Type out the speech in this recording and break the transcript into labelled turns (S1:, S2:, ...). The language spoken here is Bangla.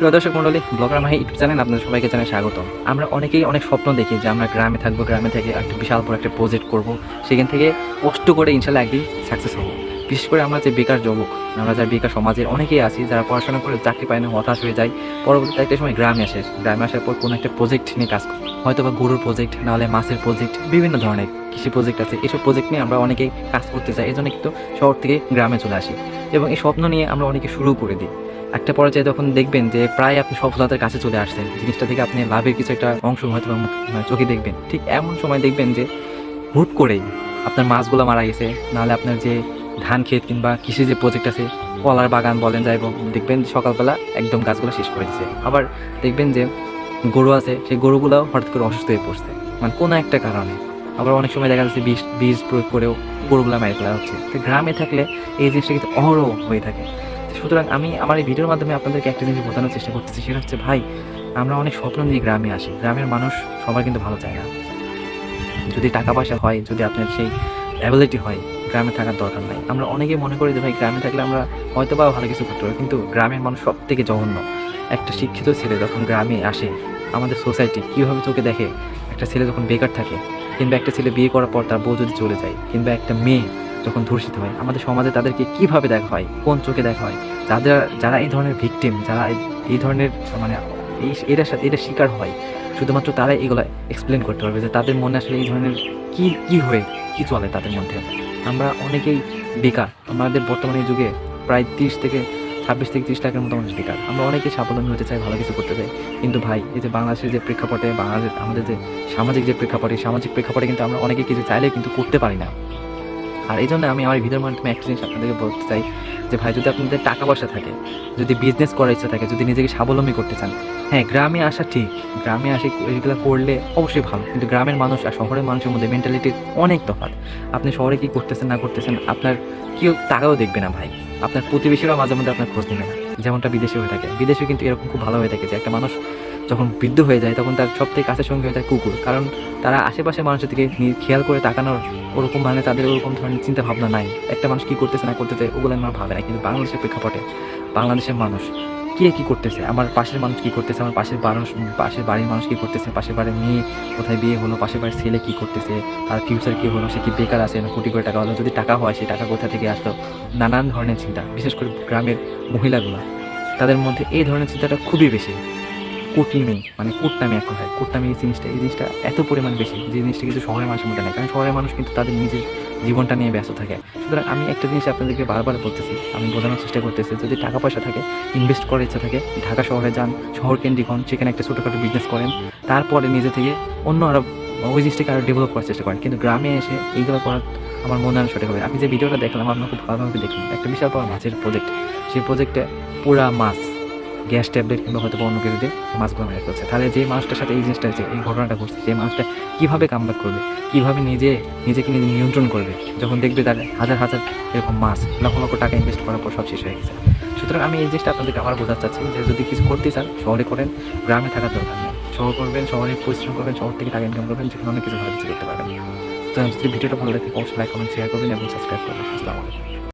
S1: প্রিয় দর্শক মন্ডলী ব্লগার মাহি ইউটিউব চ্যানেল আপনাদের সবাইকে জানাই স্বাগত। আমরা অনেকেই অনেক স্বপ্ন দেখি যে আমরা গ্রামে থাকব, গ্রামে থেকে একটা বিশাল বড় একটা প্রজেক্ট করব। সেখান থেকে কষ্ট করে ইনশাল্লাহ একদিন সাকসেস হব। বিশেষ করে আমরা যে বেকার যুবক, আমরা যারা বেকার সমাজের অনেকেই আছি, যারা পড়াশোনা করে চাকরি পায় না, হতাশ হয়ে যায়, পরবর্তীতে একটা সময় গ্রামে আসে। গ্রামে আসার পর কোনো একটা প্রজেক্ট নিয়ে কাজ করে। হয়তো বা গরুর প্রজেক্ট নাহলে মাছের প্রজেক্ট বিভিন্ন ধরনের কৃষি প্রজেক্ট আছে। এসব প্রজেক্ট নিয়ে আমরা অনেকেই কাজ করতে চাই। এই জন্য কিন্তু শহর থেকে গ্রামে চলে আসি। এবং এই স্বপ্ন নিয়ে আমরা অনেকে শুরু করে দিই। একটা পর্যায়ে যখন দেখবেন যে প্রায় আপনি সফলতার কাছে চলে আসছেন, জিনিসটা থেকে আপনি লাভের কিছু একটা অংশ হয়তো মানে চোখে দেখবেন। ঠিক এমন সময় দেখবেন যে হুট করেই আপনার মাছগুলো মারা গেছে, নাহলে আপনার যে ধান ক্ষেত কিংবা কৃষি যে প্রজেক্ট আছে, কলার বাগান বলেন যাই দেখবেন সকালবেলা একদম গাছগুলো শেষ করে দিচ্ছে আবার দেখবেন যে গরু আছে, সেই গরুগুলো হঠাৎ করে অসুস্থ হয়ে পড়ছে। মানে কোনো একটা কারণে। আবার অনেক সময় দেখা যাচ্ছে বিষ বীজ প্রয়োগ করেও গরুগুলো মেরে ফেলা হচ্ছে। তো গ্রামে থাকলে এই জিনিসটা কিন্তু অহরহ হয়ে থাকে। সুতরাং আমি আমার এই ভিডিওর মাধ্যমে আপনাদেরকে একটা জিনিস বোঝানোর চেষ্টা করতেছি, সেটা হচ্ছে, ভাই, আমরা অনেক স্বপ্ন নিয়ে গ্রামে আসি। গ্রামের মানুষ সবাই কিন্তু ভালো চায় না। যদি টাকা পয়সা হয়, যদি আপনার সেই অ্যাবিলিটি হয়, গ্রামে থাকার দরকার নাই। আমরা অনেকেই মনে করি যে, ভাই, গ্রামে থাকলে আমরা হয়তো বা ভালো কিছু করতে পারি কিন্তু গ্রামের মানুষ সব থেকে জঘন্য। একটা শিক্ষিত ছেলে যখন গ্রামে আসে, আমাদের সোসাইটি কীভাবে চোখে দেখে? একটা ছেলে যখন বেকার থাকে, কিংবা একটা ছেলে বিয়ে করার পর তার বউ যদি চলে যায়, কিংবা একটা মেয়ে যখন ধর্ষিত হয়, আমাদের সমাজে তাদেরকে কীভাবে দেখা হয়, কোন চোখে দেখা হয় যাদের যারা এই ধরনের ভিকটিম যারা এই- ধরনের মানে এই এটার সাথে এটা শিকার হয়, শুধুমাত্র তারাই এগুলো এক্সপ্লেন করতে পারবে যে তাদের মনে আসলে এই ধরনের কি কি হয়ে, কি চলে তাদের মধ্যে। আমরা অনেকেই বেকার, আমাদের বর্তমানে যুগে প্রায় তিরিশ থেকে ছাব্বিশ থেকে তিরিশ লাখের মতো মানুষ বেকার। আমরা অনেকেই স্বাবলম্বী হতে চাই, ভালো কিছু করতে চাই, কিন্তু ভাই, এই যে বাংলাদেশের যে প্রেক্ষাপটে, বাংলাদেশ, আমাদের যে সামাজিক যে প্রেক্ষাপটে, সামাজিক প্রেক্ষাপটে কিন্তু আমরা অনেকে কিছু চাইলে কিন্তু করতে পারি না। আর এই জন্য আমি আমার ভিডিওর মাধ্যমে একটা জিনিস আপনাদেরকে বলতে চাই, যে ভাই, যদি আপনাদের টাকা পয়সা থাকে, যদি বিজনেস করার ইচ্ছা থাকে, যদি নিজেকে স্বাবলম্বী করতে চান হ্যাঁ গ্রামে আসা ঠিক, গ্রামে আসে এগুলো করলে অবশ্যই ভালো, কিন্তু গ্রামের মানুষ আর শহরের মানুষের মধ্যে মেন্টালিটির অনেক তফাৎ। আপনি শহরে কি করতেছেন, না করতেছেন, আপনার কেউ টাকাও দেখবে না ভাই, আপনার প্রতিবেশীরাও মাঝে মধ্যে আপনার খোঁজ নেবে না। যেমনটা বিদেশে হয়ে থাকে বিদেশে কিন্তু এরকম খুব ভালো হয়ে থাকে যে একটা মানুষ যখন বৃদ্ধ হয়ে যায়, তখন তার সব থেকে কাছের সঙ্গে হয়ে যায় কুকুর। কারণ তারা আশেপাশের মানুষের দিকে খেয়াল করে তাকানোর ওরকম মানে তাদের ওরকম ধরনের চিন্তা ভাবনা নাই। একটা মানুষ কী করতেছে, না করতেছে, ওগুলো আমার ভাবে না। কিন্তু বাংলাদেশের প্রেক্ষাপটে বাংলাদেশের মানুষ কে কী করতেছে? আমার পাশের মানুষ কী করতেছে? আমার পাশের মানুষ, পাশের বাড়ির মানুষ কী করতেছে? পাশের বাড়ির মেয়ে কোথায় বিয়ে হলো? পাশের বাড়ির ছেলে কী করতেছে? তার ফিউচার কী হলো? সে কি বেকার আছে? না কোটি করে টাকা হলো? যদি টাকা হয় সেই টাকা কোথা থেকে আসলো? নানান ধরনের চিন্তা। বিশেষ করে গ্রামের মহিলাগুলো, তাদের মধ্যে এই ধরনের চিন্তাটা খুবই বেশি। কুটনামি মানে কুটনামি এক কথায় কুটনামি এই জিনিসটা এই জিনিসটা এত পরিমাণ বেশি যে জিনিসটা কিন্তু শহরের মানুষের মধ্যে নেই। কারণ শহরের মানুষ কিন্তু তাদের নিজের জীবনটা নিয়ে ব্যস্ত থাকে। সুতরাং আমি একটা জিনিস আপনাদেরকে বারবার বলতেছি, আমি বোঝানোর চেষ্টা করতেছি, যদি টাকা পয়সা থাকে ইনভেস্ট করার ইচ্ছা থাকে, ঢাকা শহরে যান, শহর কেন্দ্রিক হন, সেখানে একটা ছোটোখাটো বিজনেস করেন, তারপরে নিজে থেকে অন্য আরও ওই জিনিসটাকে আরও ডেভেলপ করার চেষ্টা করেন। কিন্তু গ্রামে এসে এইগুলো করার আমার মনে হয় সঠিক হবে। আপনি যে ভিডিওটা দেখলাম, আপনার খুব ভালোভাবে দেখলাম একটা বিশাল বড় মাছের প্রজেক্ট সেই প্রজেক্টে পুরা মাছ। গ্যাস ট্যাবলেট কিংবা হয়তো অন্য কিছু দিয়ে মাছগুলো মেরে ফেলছে তাহলে যে মানুষটার সাথে এই জিনিসটা হচ্ছে এই ঘটনাটা ঘটছে সেই মানুষটা কীভাবে কামব্যাক করবে, কীভাবে নিজে, নিজেকে নিজে নিয়ন্ত্রণ করবে, যখন দেখবে তার হাজার হাজার এরকম মাছ, লক্ষ লক্ষ টাকা ইনভেস্ট করার পর সব শেষ হয়ে গেছে। সুতরাং আমি এই জিনিসটা আপনাদেরকে আবার বোঝাতে চাচ্ছি যে যদি কিছু করতে চান, শহরে করেন, গ্রামে থাকার দরকার নেই। শহর করবেন, শহরে পরিশ্রম করবেন, শহর থেকে টাকা ইনকাম করবেন, যেখানে অনেক কিছু ভালো কিছু করতে পারবেন। তো যদি ভিডিওটা ভালো লাগে, অবশ্যই লাইক কমেন্ট শেয়ার করবেন এবং সাবস্ক্রাইব করবেন। আসসালামু আলাইকুম।